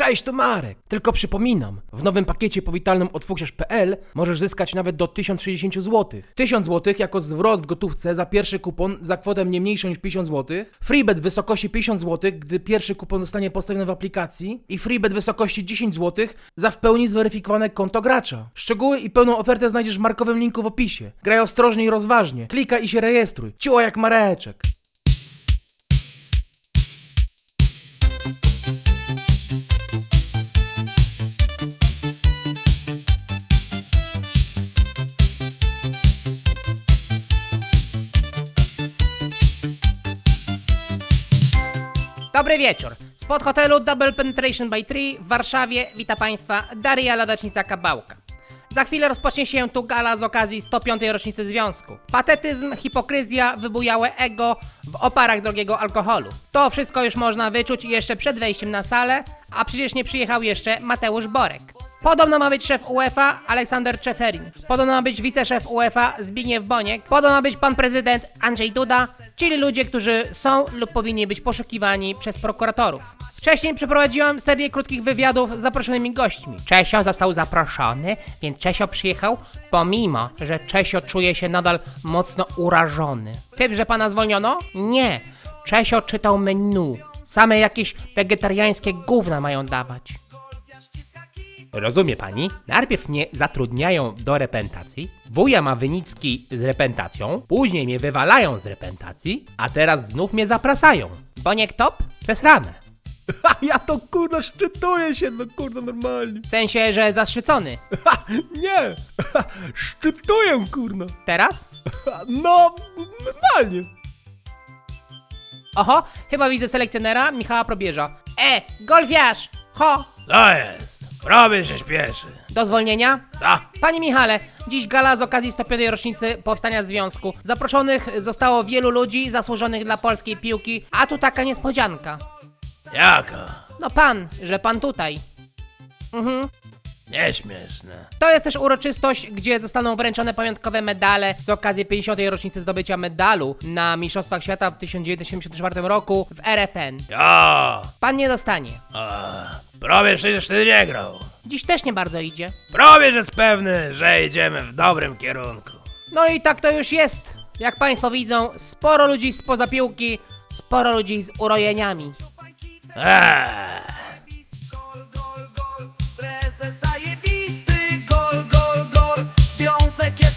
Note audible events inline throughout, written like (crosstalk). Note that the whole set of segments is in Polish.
Cześć, to Marek. Tylko przypominam, w nowym pakiecie powitalnym od fuksiarz.pl możesz zyskać nawet do 1060 zł. 1000 zł jako zwrot w gotówce za pierwszy kupon za kwotę nie mniejszą niż 50 zł. Freebet w wysokości 50 zł, gdy pierwszy kupon zostanie postawiony w aplikacji. I freebet w wysokości 10 zł za w pełni zweryfikowane konto gracza. Szczegóły i pełną ofertę znajdziesz w markowym linku w opisie. Graj ostrożnie i rozważnie. Klikaj i się rejestruj. Ciło jak Mareczek. Dobry wieczór. Spod hotelu Double Penetration by Tree w Warszawie wita Państwa Daria Ladacznica-Kabałka. Za chwilę rozpocznie się tu gala z okazji 105. rocznicy związku. Patetyzm, hipokryzja, wybujałe ego w oparach drogiego alkoholu. To wszystko już można wyczuć jeszcze przed wejściem na salę, a przecież nie przyjechał jeszcze Mateusz Borek. Podobno ma być szef UEFA Aleksander Czeferin. Podobno ma być wiceszef UEFA Zbigniew Boniek. Podobno ma być pan prezydent Andrzej Duda, czyli ludzie, którzy są lub powinni być poszukiwani przez prokuratorów. Wcześniej przeprowadziłam serię krótkich wywiadów z zaproszonymi gośćmi. Czesio został zaproszony, więc Czesio przyjechał, pomimo, że Czesio czuje się nadal mocno urażony. Typ, że pana zwolniono? Nie. Czesio czytał menu. Same jakieś wegetariańskie gówna mają dawać. Rozumie pani? Najpierw mnie zatrudniają do repentacji, wuja ma wynicki z repentacją, później mnie wywalają z repentacji, a teraz znów mnie zaprasają. Boniek top? Przez ranę. Ha, ja to kurno szczytuję się, no kurno normalnie. W sensie, że zaszczycony. Ha, nie, ha, szczytuję kurno. Teraz? Ha, No, normalnie. Oho, chyba widzę selekcjonera Michała Probierza. E, golfiarz! Ho! To jest. Robię się śpieszy. Do zwolnienia? Co? Panie Michale, dziś gala z okazji 105. rocznicy powstania związku. Zaproszonych zostało wielu ludzi zasłużonych dla polskiej piłki, a tu taka niespodzianka. Jaka? No pan, że pan tutaj. Mhm. Nieśmieszne. To jest też uroczystość, gdzie zostaną wręczone pamiątkowe medale z okazji 50. rocznicy zdobycia medalu na Mistrzostwach Świata w 1974 roku w RFN. Ja. Pan nie dostanie. A, prawie przecież ty nie grał. Dziś też nie bardzo idzie. Prawie, że jest pewny, że idziemy w dobrym kierunku. No i tak to już jest. Jak państwo widzą, sporo ludzi spoza piłki, sporo ludzi z urojeniami. Eee.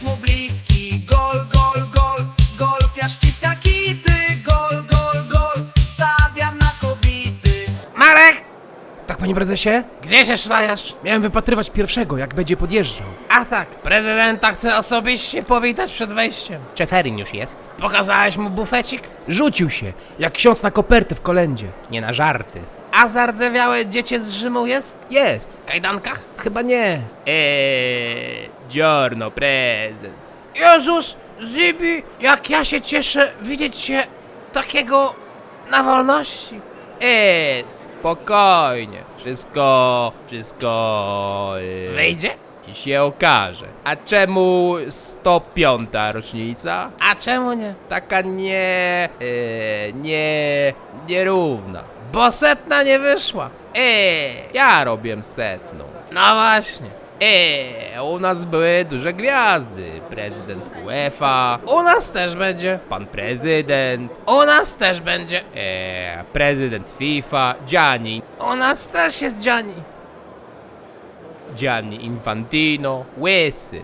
Jest mu bliski, gol, gol, gol Golfiarz ściska kity, gol, gol, gol Stawiam na kobity Marek! Tak, panie prezesie? Gdzie się szlajasz? Miałem wypatrywać pierwszego, jak będzie podjeżdżał. A tak, prezydenta chce osobiście powitać przed wejściem. Czeferin już jest. Pokazałeś mu bufecik? Rzucił się, jak ksiądz na kopertę w kolędzie. Nie na żarty. A zardzewiałe dziecię z Rzymu jest? Jest. W kajdankach? Chyba nie. Eee, giorno prezes. Jezus, Zibi, jak ja się cieszę widzieć cię takiego na wolności. Eee, spokojnie. Wszystko, wszystko... Yy, Wyjdzie? I się okaże. A czemu 105. rocznica? A czemu nie? Taka nie... Yy, nie... nierówna. Bo setna nie wyszła. Eee, ja robię setną. No właśnie. Eee, u nas były duże gwiazdy. Prezydent UEFA, U nas też będzie. pan prezydent, U nas też będzie. eee, prezydent FIFA, Gianni, U nas też jest Gianni. Gianni Infantino, Łysy.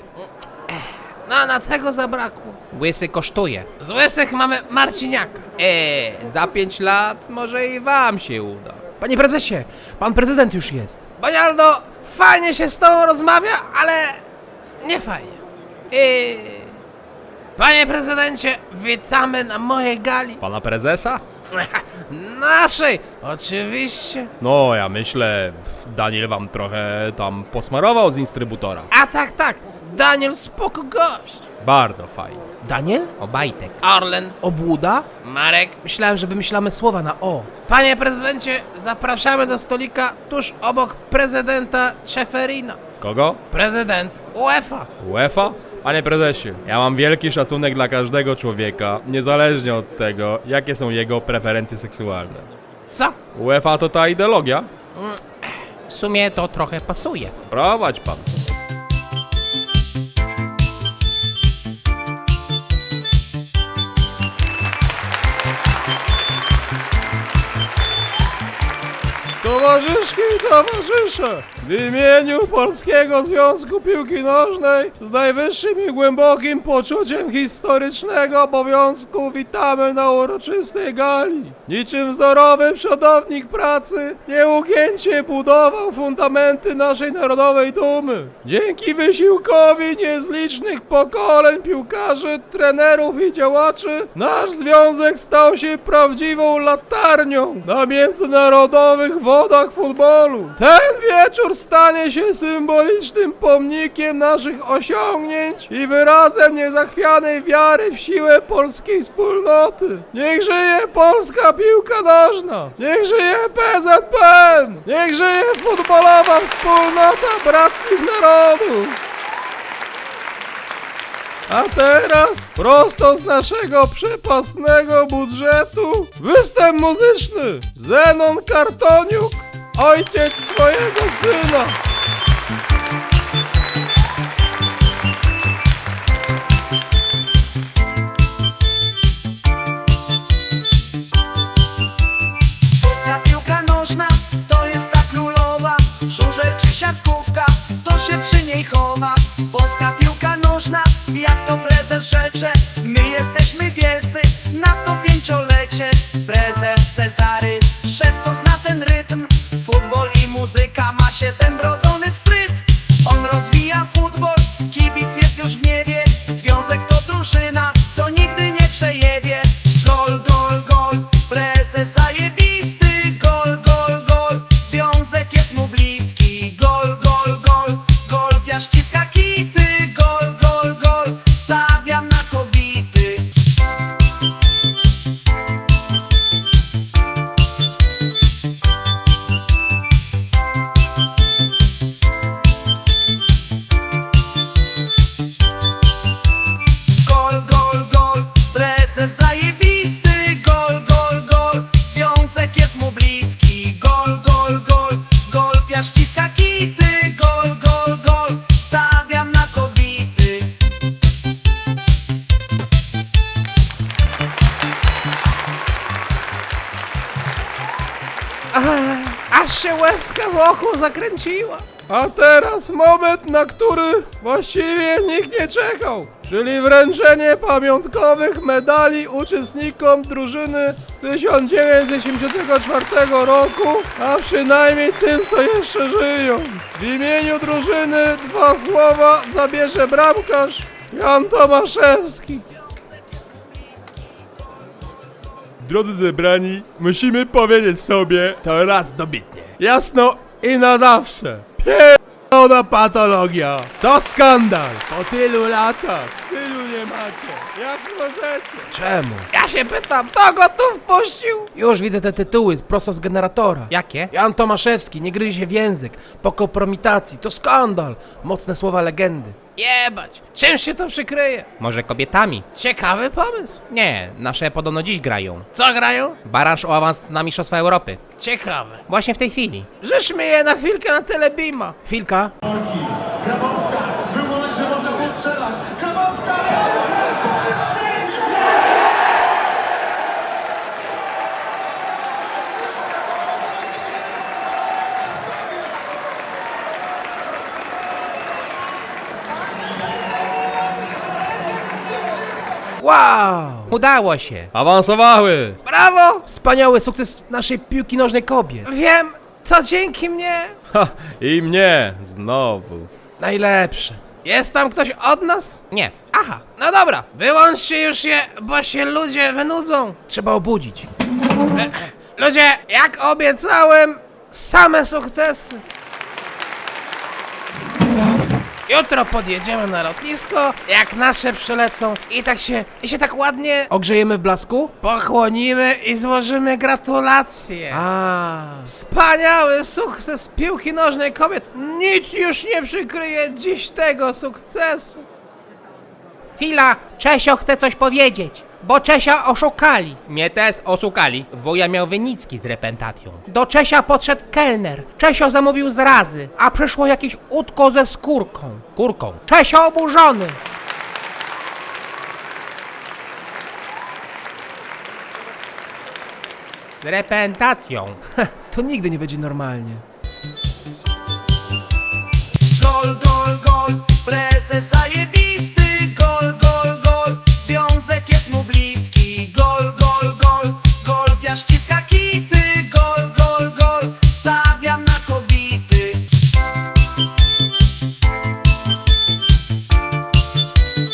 No, na tego zabrakło. Łysy kosztuje. Z łysych mamy Marciniaka. Eee, za 5 lat może i wam się uda. Panie prezesie, pan prezydent już jest. Banialdo, fajnie się z tobą rozmawia, ale nie fajnie. I... Panie prezydencie, witamy na mojej gali. Pana prezesa? (laughs) Naszej, oczywiście. No, ja myślę, Daniel wam trochę tam posmarował z instrybutora. A tak, tak, Daniel spoko gość. Bardzo fajnie. Daniel? Obajtek. Orlen, Obłuda? Marek. Myślałem, że wymyślamy słowa na O. Panie prezydencie, zapraszamy do stolika tuż obok prezydenta Czeferina. Kogo? Prezydent UEFA. UEFA? Panie prezesie, ja mam wielki szacunek dla każdego człowieka, niezależnie od tego, jakie są jego preferencje seksualne. Co? UEFA to ta ideologia? sumie to trochę pasuje. Prowadź pan. Towarzyszki i towarzysze, w imieniu Polskiego Związku Piłki Nożnej z najwyższym i głębokim poczuciem historycznego obowiązku witamy na uroczystej gali. Niczym wzorowy przodownik pracy nieugięcie budował fundamenty naszej narodowej dumy. Dzięki wysiłkowi niezlicznych pokoleń piłkarzy, trenerów i działaczy nasz związek stał się prawdziwą latarnią na międzynarodowych wodach futbolu. Ten wieczór stanie się symbolicznym pomnikiem naszych osiągnięć i wyrazem niezachwianej wiary w siłę polskiej wspólnoty. Niech żyje polska piłka nożna! Niech żyje PZPN! Niech żyje futbolowa wspólnota bratnich narodów! A teraz, prosto z naszego przepasnego budżetu, występ muzyczny. Zenon Kartoniuk, ojciec swojego syna. Aż się łezka w oku zakręciła. A teraz moment, na który właściwie nikt nie czekał, czyli wręczenie pamiątkowych medali uczestnikom drużyny z 1974 roku, a przynajmniej tym, co jeszcze żyją. W imieniu drużyny dwa słowa zabierze bramkarz Jan Tomaszewski. Drodzy zebrani, musimy powiedzieć sobie to raz dobitnie. Jasno i na zawsze. Pierdolona patologia. To skandal. Po tylu latach. Tylu nie macie. Jak możecie? Czemu? Ja się pytam, kto go tu wpuścił? Już widzę te tytuły prosto z generatora. Jakie? Jan Tomaszewski, nie gryzie się w język. Po kompromitacji, to skandal. Mocne słowa legendy. Jebać, czym się to przykryje? Może kobietami? Ciekawy pomysł. Nie, nasze podobno dziś grają. Co grają? Baranż o awans na Mistrzostwa Europy. Ciekawe. Właśnie w tej chwili. Życzmy je na chwilkę na Telebima. Chwilka. Grabowska! Był moment, że można było strzelać! Grabowska! Wow! Udało się. Awansowały. Brawo! Wspaniały sukces naszej piłki nożnej kobiet. Wiem, to dzięki mnie. Ha, i mnie znowu. Najlepsze. Jest tam ktoś od nas? Nie. Aha, no dobra, wyłączcie już je, bo się ludzie wynudzą. Trzeba obudzić. Ludzie, jak obiecałem, same sukcesy. Jutro podjedziemy na lotnisko, jak nasze przylecą i tak się, i się tak ładnie Ogrzejemy w blasku? pochłonimy i złożymy gratulacje. A. Wspaniały sukces piłki nożnej kobiet. Nic już nie przykryje dziś tego sukcesu. Chwila, Czesio chce coś powiedzieć. Bo Czesia oszukali. Mnie też oszukali. Wuja miał wynicki z repentacją. Do Czesia podszedł kelner. Czesio zamówił zrazy, a przyszło jakieś utko ze skórką. Kurką. Czesio oburzony. Z repentacją. (laughs) To nigdy nie będzie normalnie.